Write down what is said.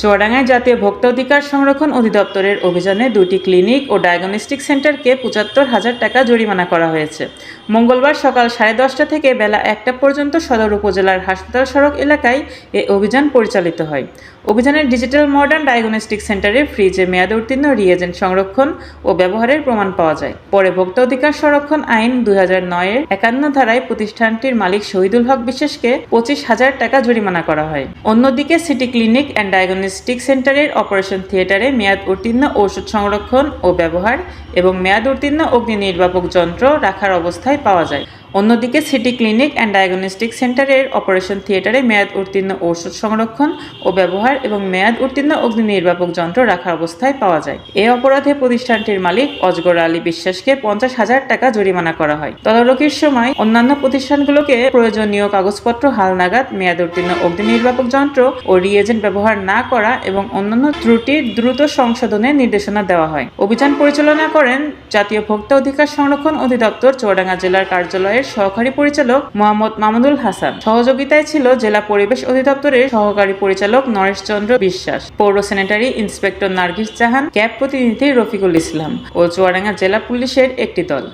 চুয়াডাঙ্গায় জাতীয় ভোক্তা অধিকার সংরক্ষণ অধিদপ্তরের অভিযানে দুটি ক্লিনিক ও ডায়াগনস্টিক সেন্টারকে পঁচাত্তর হাজার টাকা জরিমানা করা হয়েছে। মঙ্গলবার সকাল সাড়ে দশটা থেকে বেলা একটা পর্যন্ত সদর উপজেলার হাসপাতাল সড়ক এলাকায় এ অভিযান পরিচালিত হয়। অভিযানের ডিজিটাল মডার্ন ডায়াগনস্টিক সেন্টারে ফ্রিজে মেয়াদ উত্তীর্ণ রিয়েজেন্ট সংরক্ষণ ও ব্যবহারের প্রমাণ পাওয়া যায়। পরে ভোক্তা অধিকার সংরক্ষণ আইন দুই হাজার নয়ের একান্ন ধারায় প্রতিষ্ঠানটির মালিক শহীদুল হক বিশ্বাসকে পঁচিশ হাজার টাকা জরিমানা করা হয়। অন্যদিকে সিটি ক্লিনিক অ্যান্ড ডায়াগনস্টিক সেন্টারের অপারেশন থিয়েটারে মেয়াদ উত্তীর্ণ ঔষধ সংরক্ষণ ও ব্যবহার এবং মেয়াদ উত্তীর্ণ অগ্নি নির্বাপক যন্ত্র রাখার অবস্থায় পাওয়া যায়। অন্যদিকে সিটি ক্লিনিক অ্যান্ড ডায়াগনস্টিক সেন্টারের অপারেশন থিয়েটারে মেয়াদ উত্তীর্ণ ঔষধ সংরক্ষণ ও ব্যবহার এবং মেয়াদ উত্তীর্ণ অগ্নি নির্বাপক যন্ত্র রাখার অবস্থায় পাওয়া যায়। এ অপরাধে প্রতিষ্ঠানটির মালিক অজগর আলী বিশ্বাসকে পঞ্চাশ হাজার টাকা জরিমানা করা হয়। তদারকির সময় অন্যান্য প্রতিষ্ঠানগুলোকে প্রয়োজনীয় কাগজপত্র হালনাগাদ মেয়াদ উত্তীর্ণ অগ্নি নির্বাপক যন্ত্র ও রিয়েজেন্ট ব্যবহার না করা এবং অন্যান্য ত্রুটি দ্রুত সংশোধনের নির্দেশনা দেওয়া হয়। অভিযান পরিচালনা করেন জাতীয় ভোক্তা অধিকার সংরক্ষণ অধিদপ্তর চৌডাঙ্গা জেলার কার্যালয়ের সহকারী পরিচালক মোহাম্মদ মামুনুল হাসান। সহযোগিতায় ছিল জেলা পরিবেশ অধিদপ্তরের সহকারী পরিচালক নরেশ চন্দ্র বিশ্বাস, পৌর sanitary inspector Nargis Jahan, CAB প্রতিনিধি রফিকুল ইসলাম ও চুয়াডাঙ্গা জেলা পুলিশের একটি দল।